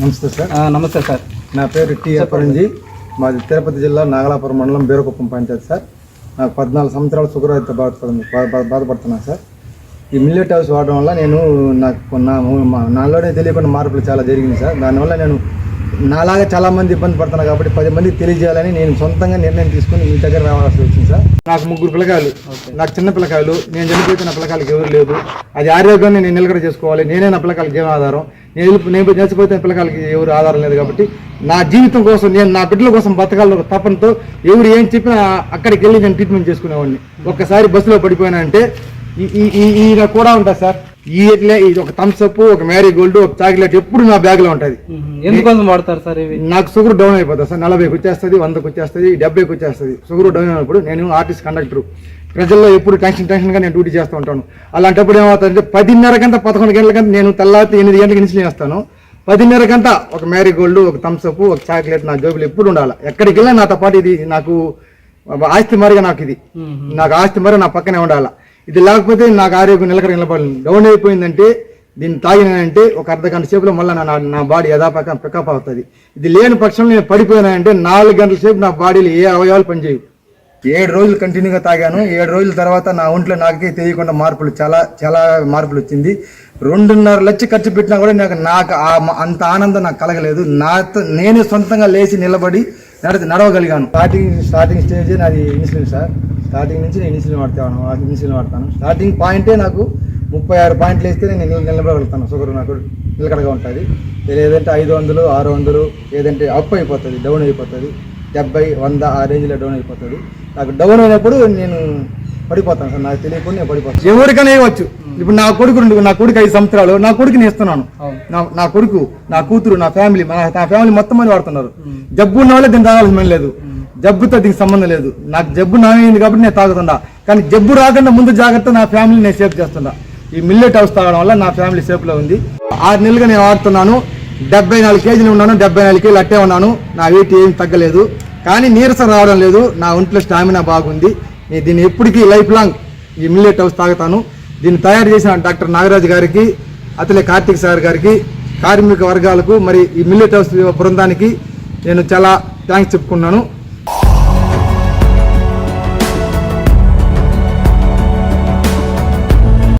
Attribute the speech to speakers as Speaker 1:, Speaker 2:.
Speaker 1: నమస్తే సార్.
Speaker 2: నమస్తే సార్.
Speaker 1: నా పేరు టి అప్పరంజి మాది తిరుపతి జిల్లా నాగలాపురం మండలం బీరకుప్పం పంచాయతీ సార్. నాకు పద్నాలుగు సంవత్సరాలు అయితే బాధపడుతుంది బాధపడుతున్నాను సార్. ఈ మిల్లెట్ హౌస్ వాడడం వల్ల నేను నాకు నాలోనే తెలియకుండా మార్పులు చాలా జరిగింది సార్. దానివల్ల నేను నాలాగా చాలా మంది ఇబ్బంది పడుతున్నారు కాబట్టి పది మందికి తెలియజేయాలని నేను సొంతంగా నిర్ణయం తీసుకుని మీ దగ్గర రావాల్సి వచ్చింది సార్. నాకు ముగ్గురు పిల్లకాయలు. నాకు చిన్న పిల్లకాయలు. నేను చనిపోతే నా పిల్లకాయలకి ఎవరు లేదు అది ఆరోగ్యాన్ని నేను నిలకడ చేసుకోవాలి. నేనే నా పిల్లకాయలకి జీవన ఆధారం? నేను నేను చచ్చిపోతే పిల్లకాయలకి ఎవరు ఆధారం లేదు కాబట్టి నా జీవితం కోసం నేను నా బిడ్డల కోసం బతకాలని ఒక తపనతో ఎవరు ఏం చెప్పినా అక్కడికి వెళ్ళి నేను ట్రీట్మెంట్ చేసుకునేవాడిని. ఒక్కసారి బస్సులో పడిపోయినా అంటే ఈ- ఈ- ఈ- ఈయన కూడా ఉంటుంది సార్. ఈ ఇది ఒక థమ్స్ అప్ ఒక మ్యారీ గోల్డ్ ఒక చాక్లెట్ ఎప్పుడు నా బ్యాగ్లో ఉంటుంది.
Speaker 2: ఎందుకోసం వాడతారు సార్ ఇవి?
Speaker 1: నాకు షుగర్ డౌన్ అయిపోతుంది సార్. నలభైకి వచ్చేస్తుంది వందకు వచ్చేస్తుంది డెబ్బైకి వచ్చేస్తుంది. షుగర్ డౌన్ అయినప్పుడు నేను ఆర్టిస్ట్ కండక్టర్ ప్రజల్లో ఎప్పుడు టెన్షన్ టెన్షన్గా నేను డ్యూటీ చేస్తూ ఉంటాను. అలాంటప్పుడు ఏమవుతుందంటే పదిన్నర గంట పదకొండు గంటల గంట నేను తెల్లారి ఎనిమిది గంటలకు ఇన్సులిన్ వేస్తాను. పదిన్నర గంట ఒక మ్యారీ గోల్డ్ ఒక థమ్స్ అప్ ఒక చాక్లెట్ నా జోబులు ఎప్పుడు ఉండాలి. ఎక్కడికి వెళ్ళినా నాతో పాటు ఇది నాకు ఆస్తి మరిగా నాకు ఇది. నాకు ఆస్తి మరి నా పక్కనే ఉండాలి. ఇది లేకపోతే నాకు ఆరోగ్యం నిలకడ నిలబడి డౌన్ అయిపోయిందంటే దీన్ని తాగినానంటే ఒక అర్ధ గంట సేపులో మళ్ళీ నా నా బాడీ యథాపక పికప్ అవుతుంది. ఇది లేని పక్షంలో నేను పడిపోయినానంటే నాలుగు గంటల సేపు నా బాడీలో ఏ అవయవాలు పనిచేయవు. ఏడు రోజులు కంటిన్యూగా తాగాను. ఏడు రోజుల తర్వాత నా ఒంట్లో నాకే తెలియకుండా మార్పులు చాలా చాలా మార్పులు వచ్చింది. రెండున్నర లక్ష ఖర్చు పెట్టినా కూడా నాకు నాకు ఆ మ- అంత ఆనందం నాకు కలగలేదు. నాతో నేను సొంతంగా లేచి నిలబడి నడ నడవగలిగాను. స్టార్టింగ్ స్టార్టింగ్ స్టేజ్ నాది ఇన్సులిన్ సార్. స్టార్టింగ్ నుంచి నేను ఇన్సులిన్ వాడతాను ఇన్సులిన్ వాడతాను. స్టార్టింగ్ పాయింటే నాకు ముప్పై ఆరు పాయింట్లు వేస్తే నేను నిలబడగలుగుతాను. షుగర్ నాకు నిలకడగా ఉంటుంది. లేదంటే ఐదు వందలు ఆరు వందలు లేదంటే అప్ అయిపోతుంది డౌన్ అయిపోతుంది. డెబ్బై వంద ఆ రేంజ్లో డౌన్ అయిపోతుంది. నాకు డౌన్ అయినప్పుడు నేను పడిపోతాను సార్. నాకు తెలియకుండా నేను పడిపోతాను. ఎవరికైనా ఇవ్వచ్చు ఇప్పుడు నా కొడుకు రెండు- నా కొడుకు ఐదు సంవత్సరాలు నా కొడుకుని ఇస్తున్నాను. నా నా కొడుకు నా కూతురు నా ఫ్యామిలీ నా ఫ్యామిలీ మొత్తం మంది వాడుతున్నారు. జబ్బు ఉన్న వాళ్ళే దీన్ని తాగాల్సిన లేదు. జబ్బుతో దీనికి సంబంధం లేదు. నాకు జబ్బు నామైంది కాబట్టి నేను తాగుతున్నా. కానీ జబ్బు రాకుండా ముందు జాగ్రత్త నా ఫ్యామిలీ నేను సేఫ్ చేస్తున్నా. ఈ మిల్లెట్ హౌస్ తాగడం వల్ల నా ఫ్యామిలీ సేఫ్లో ఉంది. ఆరు నెలలుగా నేను వాడుతున్నాను. డెబ్బై నాలుగు కేజీలు ఉన్నాను. డెబ్బై నాలుగు కేజీలు అట్టే ఉన్నాను. నా వెయిట్ ఏం తగ్గలేదు. కానీ నీరసం రావడం లేదు. నా ఒంట్లో స్టామినా బాగుంది. నేను దీన్ని ఎప్పటికీ లైఫ్ లాంగ్ ఈ మిల్లెట్ హౌస్ తాగుతాను. దీన్ని తయారు చేసిన డాక్టర్ నాగరాజు గారికి అతలే కార్తీక్ సార్ గారికి కార్మిక వర్గాలకు మరి ఈ మిల్లెట్ హౌస్ బృందానికి నేను చాలా థ్యాంక్స్ చెప్పుకున్నాను.